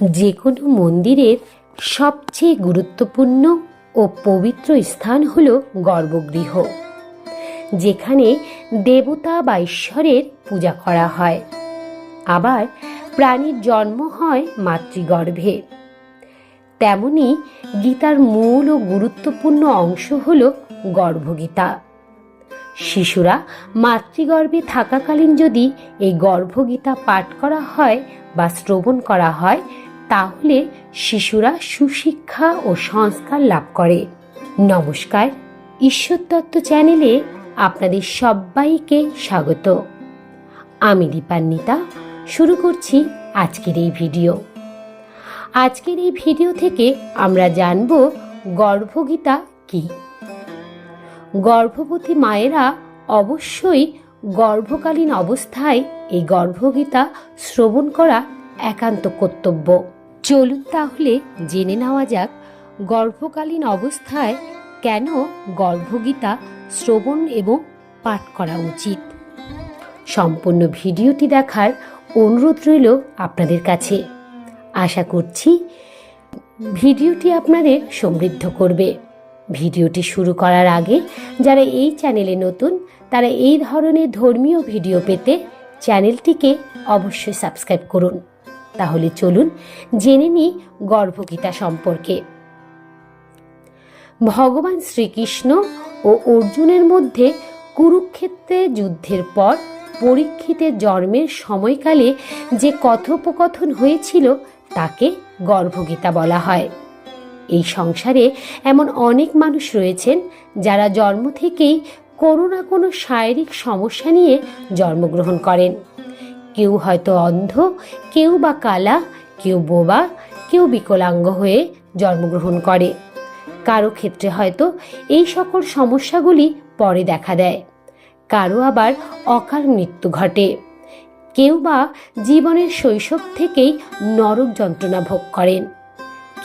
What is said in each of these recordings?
যে কোনো মন্দিরের সবচেয়ে গুরুত্বপূর্ণ ও পবিত্র স্থান হল গর্ভগৃহ, যেখানে দেবতা বা ঈশ্বরের পূজা করা হয়। আবার প্রাণীর জন্ম হয় মাতৃগর্ভে। তেমনি গীতার মূল ও গুরুত্বপূর্ণ অংশ হল গর্ভগীতা। শিশুরা মাতৃগর্ভে থাকাকালীন যদি এই গর্ভগীতা পাঠ করা হয় বা শ্রবণ করা হয় তাহলে শিশুরা সুশিক্ষা ও সংস্কার লাভ করে। নমস্কার ঈশ্বরতত্ত্ব চ্যানেলে আপনাদের সবাইকে স্বাগত। আমি দীপান্বিতা, শুরু করছি আজকের এই ভিডিও। আজকের এই ভিডিও থেকে আমরা জানব গর্ভগীতা কি। গর্ভবতী মায়েরা অবশ্যই গর্ভকালীন অবস্থায় এই গর্ভগীতা শ্রবণ করা একান্ত কর্তব্য। চলুন তাহলে জেনে নেওয়া যাক গর্ভকালীন অবস্থায় কেন গর্ভগীতা শ্রবণ এবং পাঠ করা উচিত। সম্পূর্ণ ভিডিওটি দেখার অনুরোধ রইল আপনাদের কাছে। আশা করছি ভিডিওটি আপনাদের সমৃদ্ধ করবে। ভিডিওটি শুরু করার আগে যারা এই চ্যানেলে নতুন, তারা এই ধরনের ধর্মীয় ভিডিও পেতে চ্যানেলটিকে অবশ্যই সাবস্ক্রাইব করুন। তাহলে চলুন জেনে নিই গর্ভগীতা সম্পর্কে। ভগবান শ্রীকৃষ্ণ ও অর্জুনের মধ্যে কুরুক্ষেত্রে যুদ্ধের পর পরীক্ষিতের জন্মের সময়কালে যে কথোপকথন হয়েছিল তাকে গর্ভগীতা বলা হয়। এই সংসারে এমন অনেক মানুষ রয়েছেন যারা জন্ম থেকেই কোনো না কোনো শারীরিক সমস্যা নিয়ে জন্মগ্রহণ করেন। কেউ হয়তো অন্ধ, কেউ বা কালা, কেউ বোবা, কেউ বিকলাঙ্গ হয়ে জন্মগ্রহণ করে। কারও ক্ষেত্রে হয়তো এই সকল সমস্যাগুলি পরে দেখা দেয়। কারও আবার অকাল মৃত্যু ঘটে। কেউ বা জীবনের শৈশব থেকেই নরক যন্ত্রণা ভোগ করেন।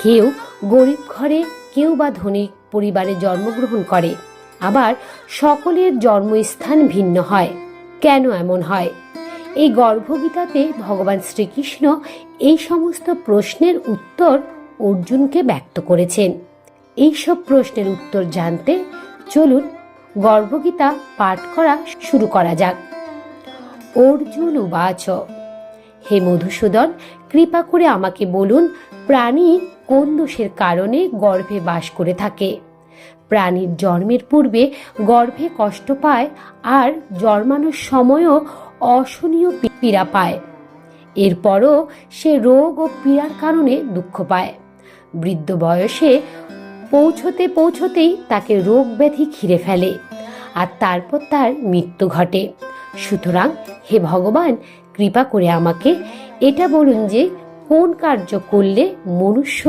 কেউ গরিব ঘরে, কেউ বা ধনী পরিবারে জন্মগ্রহণ করে। আবার সকলের জন্মস্থান ভিন্ন হয়। কেন এমন হয়? এই গর্ভগীতাতে ভগবান শ্রীকৃষ্ণ এই সমস্ত প্রশ্নের উত্তর অর্জুনকে ব্যক্ত করেছেন। এই সব প্রশ্নের উত্তর জানতে চলুন গর্ভগীতা পাঠ করা শুরু করা যাক। অর্জুন উবাচ, হে মধুসূদন, কৃপা করে আমাকে বলুন, প্রাণী কোন দোষের কারণে গর্ভে বাস করে থাকে? প্রাণীর জন্মের পূর্বে গর্ভে কষ্ট পায় আর জন্মানোর সময়ও অসহনীয় পীড়া পায়। এরপরও সে রোগ ও পীড়ার কারণে দুঃখ পায়। বৃদ্ধ বয়সে পৌঁছতে পৌঁছতেই তাকে রোগ ব্যাধি ঘিরে ফেলে আর তারপর তার মৃত্যু ঘটে। সুতরাং হে ভগবান, কৃপা করে আমাকে এটা বলুন যে, কোন কার্য করলে মনুষ্য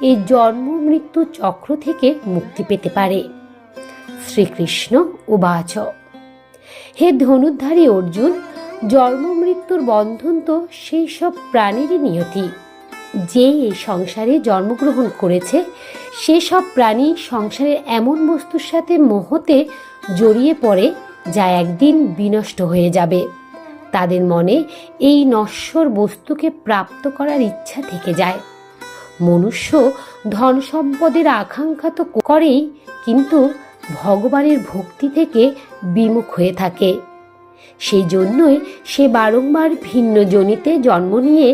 এই জন্ম মৃত্যু চক্র থেকে মুক্তি পেতে পারে? শ্রীকৃষ্ণ উবাচ। হে ধনুর্ধারী অর্জুন জন্ম, মৃত্যুর বন্ধন তো সেই সব প্রাণীরই নিয়তি। যে এই সংসারে জন্মগ্রহণ করেছে সেসব প্রাণী সংসারের এমন বস্তুর সাথে মোহতে জড়িয়ে পড়ে যা একদিন বিনষ্ট হয়ে যাবে। তাদের মনে এই নশ্বর বস্তুকে প্রাপ্ত করার ইচ্ছা থেকে যায়। মনুষ্য ধন সম্পদের আকাঙ্ক্ষা তো করেই, কিন্তু ভগবানের ভক্তি থেকে বিমুখ হয়ে থাকে। সেই জন্যই সে বারংবার ভিন্ন জনিতে জন্ম নিয়ে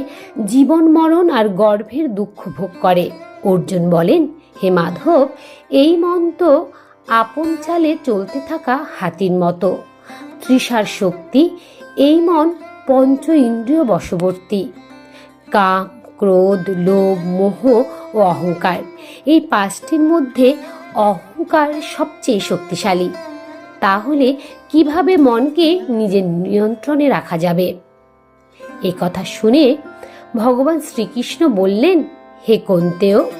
জীবন মরণ আর গর্ভের দুঃখ ভোগ করে। অর্জুন বলেন, হে মাধব, এই মন তো আপন চালে চলতে থাকা হাতির মতো। তৃষার শক্তি, এই মন পঞ্চ ইন্দ্রিয় বশবর্তী। কাম, ক্রোধ, লোভ, মোহ ও অহংকার, এই পাঁচটির মধ্যে অহংকার সবচেয়ে শক্তিশালী। তাহলে কীভাবে মনকে নিজের নিয়ন্ত্রণে রাখা যাবে? এ কথা শুনে ভগবান শ্রীকৃষ্ণ বললেন, হে কন্তেও,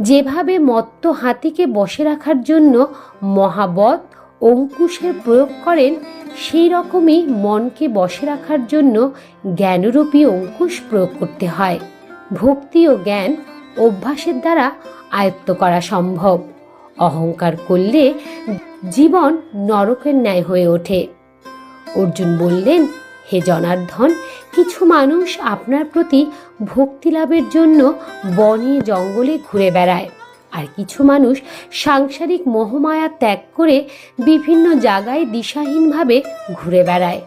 যেভাবে মত্ত হাতিকে বসে রাখার জন্য মহাবত অঙ্কুশের প্রয়োগ করেন, সেই রকমই মনকে বসে রাখার জন্য জ্ঞানরূপী অঙ্কুশ প্রয়োগ করতে হয়। ভক্তি ও জ্ঞান অভ্যাসের দ্বারা আয়ত্ত করা সম্ভব। অহংকার করলে জীবন নরকের ন্যায় হয়ে ওঠে। অর্জুন বললেন, হে জনার্ধন কিছু মানুষ আপনার প্রতি ভক্তি লাভের জন্য বনে, জঙ্গলে ঘুরে বেড়ায়। আর কিছু মানুষ সাংসারিক মোহমায়া ত্যাগ করে বিভিন্ন জায়গায় দিশাহীনভাবে ঘুরে বেড়ায়।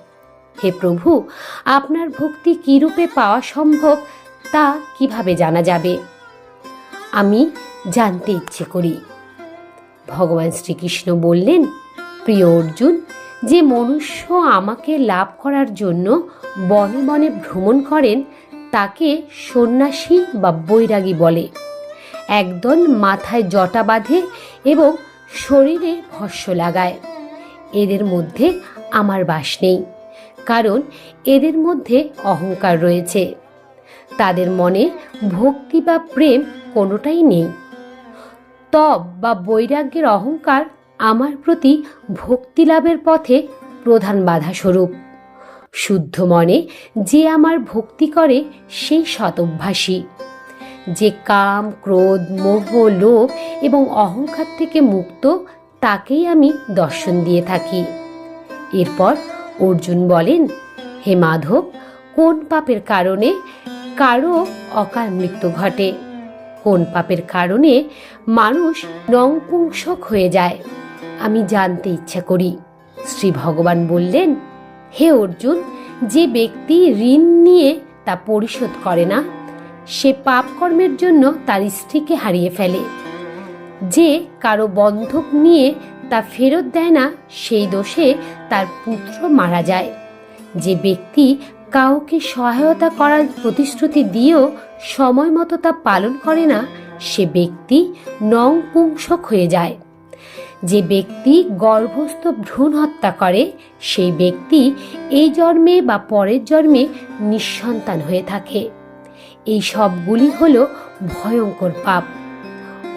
হে প্রভু, আপনার ভক্তি কীরূপে পাওয়া সম্ভব তা কীভাবে জানা যাবে? আমি জানতে ইচ্ছে করি। ভগবান শ্রীকৃষ্ণ বললেন, প্রিয় অর্জুন, যে মনুষ্য আমাকে লাভ করার জন্য বনে বনে ভ্রমণ করেন, তাকে সন্ন্যাসী বা বৈরাগী বলে। একদল মাথায় জটা বাঁধে এবং শরীরে ভস্য লাগায়। এদের মধ্যে আমার বাস নেই, কারণ এদের মধ্যে অহংকার রয়েছে। তাদের মনে ভক্তি বা প্রেম কোনোটাই নেই। তব বা বৈরাগ্যের অহংকার আমার প্রতি ভক্তি লাভের পথে প্রধান বাধা স্বরূপ শুদ্ধ মনে যে আমার ভক্তি করে সেই শতভ্যাসী যে কাম, ক্রোধ, মোহ, লোভ এবং অহংকার থেকে মুক্ত, তাকেই আমি দর্শন দিয়ে থাকি। এরপর অর্জুন বলেন, হে মাধব, কোন পাপের কারণে কারও অকাল মৃত্যু ঘটে? কোন পাপের কারণে মানুষ নংপুংসক হয়ে যায়। আমি জানতে ইচ্ছা করি, শ্রী ভগবান বললেন, হে অর্জুন, যে ব্যক্তি ঋণ নিয়ে তা পরিশোধ করে না, সে পাপ কর্মের জন্য তার স্ত্রীকে হারিয়ে ফেলে। যে কারও বন্ধক নিয়ে তা ফেরত দেয় না, সেই দোষে তার পুত্র মারা যায়। যে ব্যক্তি কাউকে সহায়তা করার প্রতিশ্রুতি দিয়েও সময় মতো তা পালন করে না, সে ব্যক্তি নং নংপুংসক হয়ে যায়। যে ব্যক্তি গর্ভস্থ ভ্রূণ হত্যা করে, সেই ব্যক্তি এই জন্মে বা পরের জন্মে নিঃসন্তান হয়ে থাকে। এই সবগুলি হল ভয়ঙ্কর পাপ।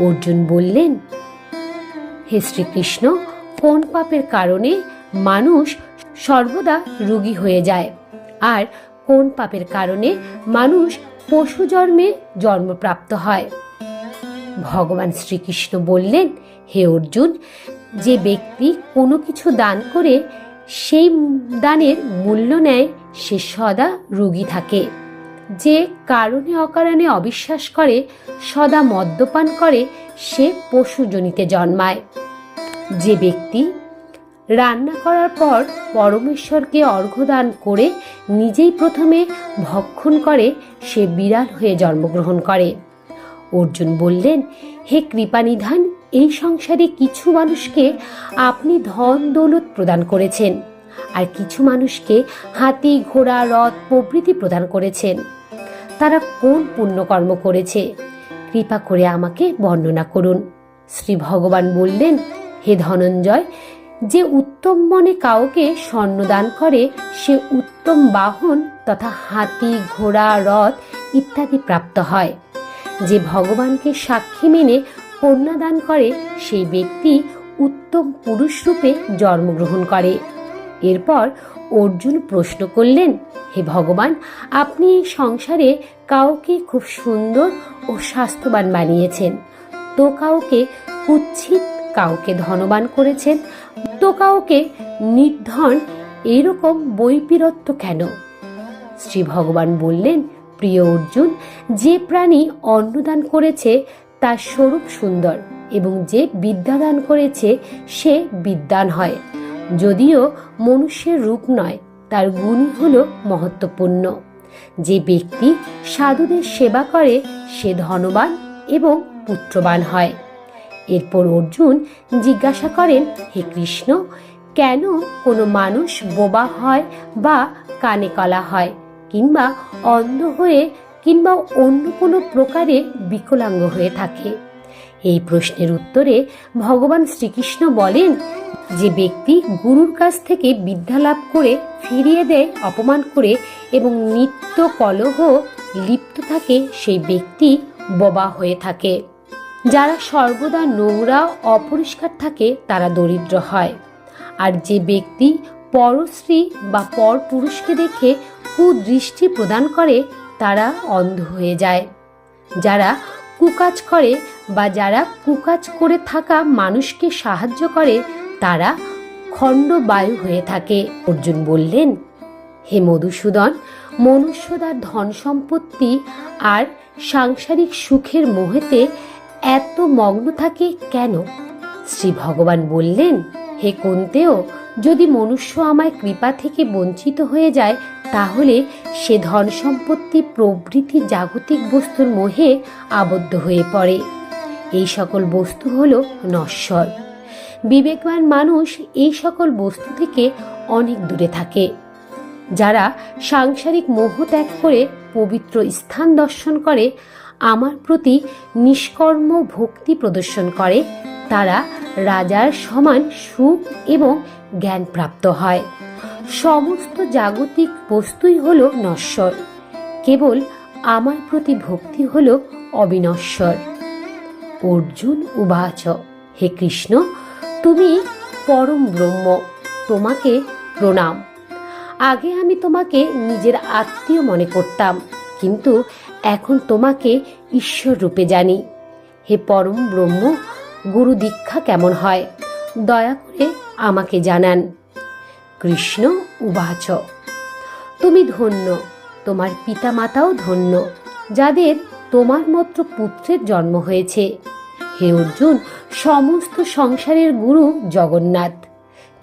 অর্জুন বললেন, হে শ্রীকৃষ্ণ, কোন পাপের কারণে মানুষ সর্বদা রোগী হয়ে যায়? আর কোন পাপের কারণে মানুষ পশু জন্মে জন্মপ্রাপ্ত হয়। ভগবান শ্রীকৃষ্ণ বললেন, হে অর্জুন, যে ব্যক্তি কোনো কিছু দান করে, সেই দানের মূল্য নেয়, সে সদা রোগী থাকে। যে কারণে অকারণে অবিশ্বাস করে, সদা মদ্যপান করে, সে পশুজনিতে জন্মায়। যে ব্যক্তি রান্না করার পর পরমেশ্বরকে অর্ঘ্যদান করে নিজেই প্রথমে ভক্ষণ করে, সে বিড়াল হয়ে জন্মগ্রহণ করে। অর্জুন বললেন, হে কৃপানিধান, এই সংসারে কিছু মানুষকে আপনি ধন দৌলত প্রদান করেছেন, আর কিছু মানুষকে হাতি, ঘোড়া রথ প্রভৃতি প্রদান করেছেন। তারা কোন পুণ্যকর্ম করেছে? কৃপা করে আমাকে বর্ণনা করুন। শ্রী ভগবান বললেন, হে ধনঞ্জয় যে উত্তম মনে কাউকে স্বর্ণদান করে, সে উত্তম বাহন তথা হাতি, ঘোড়া রথ ইত্যাদি প্রাপ্ত হয়। যে ভগবানকে সাক্ষী মেনে কন্যাদান করে, সেই ব্যক্তি উত্তম পুরুষ রূপে জন্মগ্রহণ করে। এরপর অর্জুন প্রশ্ন করলেন, হে ভগবান, আপনি এই সংসারে কাউকে খুব সুন্দর ও স্বাস্থ্যবান বানিয়েছেন। তো কাউকে কুচ্ছিত কাউকে ধনবান করেছেন, তো কাউকে নির্ধন এরকম বৈপিরত্ব কেন? শ্রী ভগবান বললেন, প্রিয় অর্জুন, যে প্রাণী অন্নদান করেছে তার স্বরূপ সুন্দর এবং যে বিদ্যাদান করেছে সে বিদ্যান হয়। যদিও মনুষ্যের রূপ নয়, তার গুণই হল মহত্বপূর্ণ। যে ব্যক্তি সাধুদের সেবা করে, সে ধনবান এবং পুত্রবান হয়। এরপর অর্জুন জিজ্ঞাসা করেন, হে কৃষ্ণ, কেন কোনো মানুষ বোবা হয় বা কানে কলা হয়? কিংবা অন্ধ হয়ে কিংবা অন্য কোনো প্রকারে বিকলাঙ্গ হয়ে থাকে? এই প্রশ্নের উত্তরে ভগবান শ্রীকৃষ্ণ বলেন, যে ব্যক্তি গুরুর কাছ থেকে বিদ্যা লাভ করে ফিরিয়ে দেয় অপমান করে এবং নিত্য কলহ লিপ্ত থাকে, সেই ব্যক্তি বোবা হয়ে থাকে। যারা সর্বদা নোংরা, অপরিষ্কার থাকে, তারা দরিদ্র হয়। আর যে ব্যক্তি পরশ্রী বা পর পুরুষকে দেখে কুদৃষ্টি প্রদান করে, তারা অন্ধ হয়ে যায়। যারা কুকাজ করে বা যারা কুকাজ করে থাকা মানুষকে সাহায্য করে, তারা খণ্ড বায়ু হয়ে থাকে। অর্জুন বললেন, হে মধুসূদন মনুষ্য তার ধন সম্পত্তি আর সাংসারিক সুখের মোহেতে এত মগ্ন থাকে কেন? শ্রী ভগবান বললেন, হে কোনতেও, যদি মনুষ্য আমায় কৃপা থেকে বঞ্চিত হয়ে যায়, তাহলে সে ধন সম্পত্তি প্রভৃতি জাগতিক বস্তুর মোহে আবদ্ধ হয়ে পড়ে। এই সকল বস্তু হল নশ্বর। বিবেকবান মানুষ এই সকল বস্তু থেকে অনেক দূরে থাকে। যারা সাংসারিক মোহ ত্যাগ করে পবিত্র স্থান দর্শন করে আমার প্রতি নিষ্কর্ম ভক্তি প্রদর্শন করে, তারা রাজার সমান সুখ এবং জ্ঞান প্রাপ্ত হয়। সমস্ত জাগতিক বস্তুই হল নশ্বর। কেবল আমার প্রতি ভক্তি হল অবিনশ্বর। অর্জুন উবাচ, হে কৃষ্ণ, তুমি পরম ব্রহ্ম, তোমাকে প্রণাম। আগে আমি তোমাকে নিজের আত্মীয় মনে করতাম, কিন্তু এখন তোমাকে ঈশ্বর রূপে জানি। হে পরম ব্রহ্ম, গুরু দীক্ষা কেমন হয়? দয়া করে আমাকে জানান। কৃষ্ণ উবাচ। তুমি ধন্য, তোমার পিতামাতাও ধন্য, যাদের তোমার মতো পুত্রের জন্ম হয়েছে। হে অর্জুন, সমস্ত সংসারের গুরু জগন্নাথ।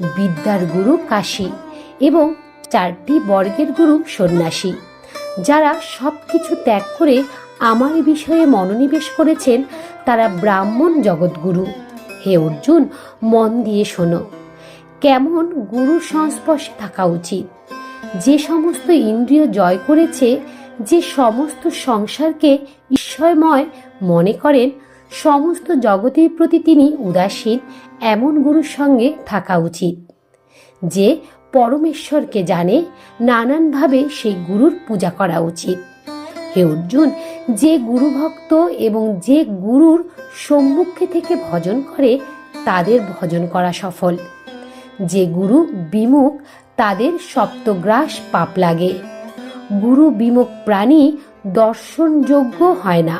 বিদ্যার গুরু কাশী এবং চারটি বর্গের গুরু সন্ন্যাসী। যারা সব কিছু ত্যাগ করে আমার বিষয়ে মনোনিবেশ করেছেন, তারা ব্রাহ্মণ জগৎগুরু। হে অর্জুন, মন দিয়ে শোনো। কেমন গুরুর সংস্পর্শে থাকা উচিত? যে সমস্ত ইন্দ্রিয় জয় করেছে, যে সমস্ত সংসারকে ঈশ্বরময় মনে করেন, সমস্ত জগতের প্রতি তিনি উদাসীন, এমন গুরুর সঙ্গে থাকা উচিত। যে পরমেশ্বরকে জানে, নানানভাবে সেই গুরুর পূজা করা উচিত। হে অর্জুন, যে গুরু ভক্ত এবং যে গুরুর সম্মুখে থেকে ভজন করে, তাদের ভজন করা সফল। যে গুরু বিমুখ, তাদের সপ্তগ্রাস পাপ লাগে। গুরু বিমুখ প্রাণী দর্শনযোগ্য হয় না।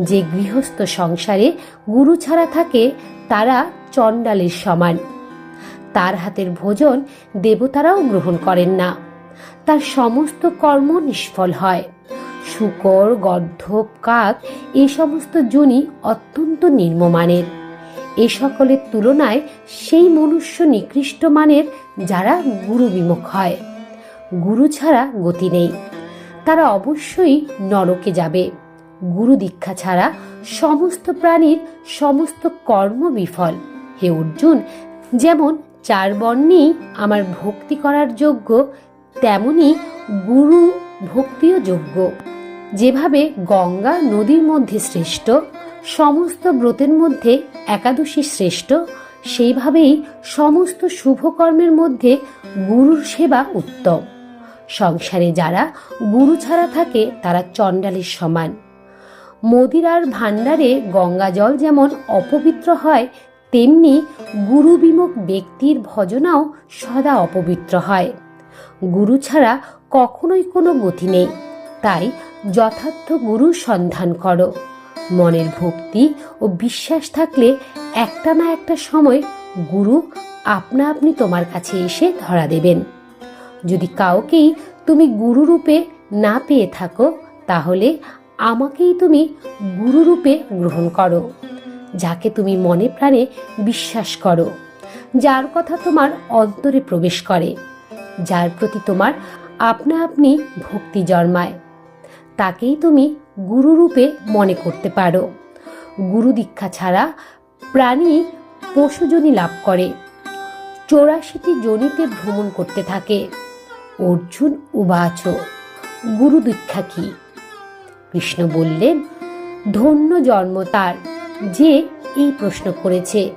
যে গৃহস্থ সংসারে গুরু ছাড়া থাকে, তারা চণ্ডালের সমান। তার হাতের ভোজন দেবতারাও গ্রহণ করেন না। তার সমস্ত কর্ম নিষ্ফল হয়। শুকর গর্ধব কাক এই সমস্ত জনি অত্যন্ত নিম্নমানের এ সকলের তুলনায় সেই মনুষ্য নিকৃষ্ট মানের যারা গুরু বিমুখ হয়। গুরু ছাড়া গতি নেই। তারা অবশ্যই নরকে যাবে। গুরু দীক্ষা ছাড়া সমস্ত প্রাণীর সমস্ত কর্ম বিফল। হে অর্জুন, যেমন চার বর্ণেই আমার ভক্তি করার যোগ্য, তেমনি গুরু ভক্তিও যোগ্য। যেভাবে গঙ্গা নদীর মধ্যে শ্রেষ্ঠ, সমস্ত ব্রতের মধ্যে একাদশী শ্রেষ্ঠ, সেইভাবেই সমস্ত শুভকর্মের মধ্যে গুরুর সেবা উত্তম। সংসারে যারা গুরু ছাড়া থাকে, তারা চণ্ডালের সমান। মদিরার ভাণ্ডারে গঙ্গা জল যেমন অপবিত্র হয় তেমনি গুরু বিমুখ ব্যক্তির ভজনাও সদা অপবিত্র হয়। গুরু ছাড়া কখনোই কোনো গতি নেই। তাই যথার্থ গুরু সন্ধান করো। মনের ভক্তি ও বিশ্বাস থাকলে একটা না একটা সময় গুরু আপনা আপনি তোমার কাছে এসে ধরা দেবেন। যদি কাউকেই তুমি গুরুরূপে না পেয়ে থাকো, তাহলে আমাকেই তুমি গুরুরূপে গ্রহণ করো। যাকে তুমি মনে প্রাণে বিশ্বাস করো, যার কথা তোমার অন্তরে প্রবেশ করে, যার প্রতি তোমার আপনা আপনি ভক্তি জন্মায়। তাকেই তুমি গুরুরূপে মনে করতে পারো। গুরু দীক্ষা ছাড়া প্রাণী পশুজনী লাভ করে। চৌরাশিটি জনিতে ভ্রমণ করতে থাকে। অর্জুন উবাচ, গুরু দীক্ষা কি? কৃষ্ণ বললেন, ধন্য জন্ম তার। যে এই প্রশ্ন করেছে।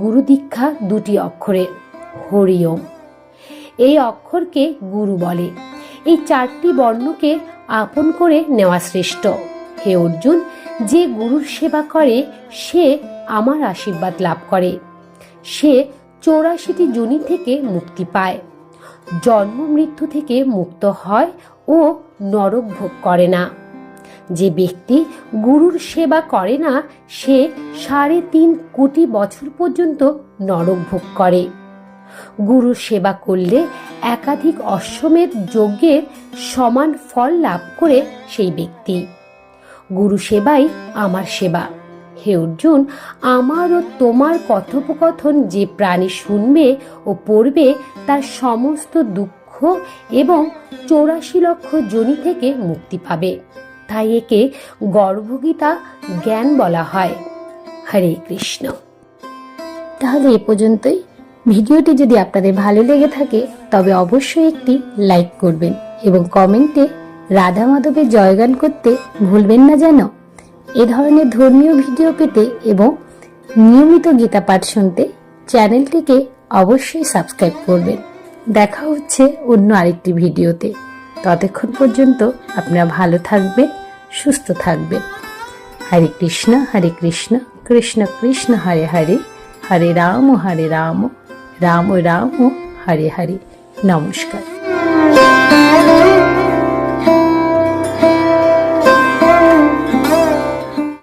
গুরু দীক্ষা দুটি অক্ষরের হরিওম। এই অক্ষরকে গুরু বলে। এই চারটি বর্ণকে আপন করে নেওয়া শ্রেষ্ঠ। হে অর্জুন, যে গুরুর সেবা করে, সে আমার আশীর্বাদ লাভ করে। সে চৌরাশিটি জনি থেকে মুক্তি পায়। জন্ম মৃত্যু থেকে মুক্ত হয় ও নরক ভোগ করে না। যে ব্যক্তি গুরুর সেবা করে না, সে সাড়ে তিন কোটি বছর পর্যন্ত নরক ভোগ করে। গুরু সেবা করলে একাধিক অশ্বমেধ যজ্ঞের সমান ফল লাভ করে সেই ব্যক্তি। গুরু সেবাই আমার সেবা। হে অর্জুন, আমার ও তোমার কথোপকথন যে প্রাণী শুনবে ও পড়বে তার সমস্ত দুঃখ এবং চৌরাশি লক্ষ জনি থেকে মুক্তি পাবে। তাই একে গর্ভগীতা জ্ঞান বলা হয়। হরে কৃষ্ণ। তাহলে এ পর্যন্তই। ভিডিওটি যদি আপনাদের ভালো লেগে থাকে, তবে অবশ্যই একটি লাইক করবেন এবং কমেন্টে রাধা মাধবের জয়গান করতে ভুলবেন না যেন। এ ধরনের ধর্মীয় ভিডিও পেতে এবং নিয়মিত গীতা পাঠ শুনতে চ্যানেলটিকে অবশ্যই সাবস্ক্রাইব করবেন। দেখা হচ্ছে অন্য আরেকটি ভিডিওতে। ততক্ষণ পর্যন্ত আপনারা ভালো থাকবেন। সুস্থ থাকবেন হরে কৃষ্ণ হরে কৃষ্ণ কৃষ্ণ কৃষ্ণ, হরে হরে হরে রাম হরে রাম রাম রাম, হরে হরে। নমস্কার।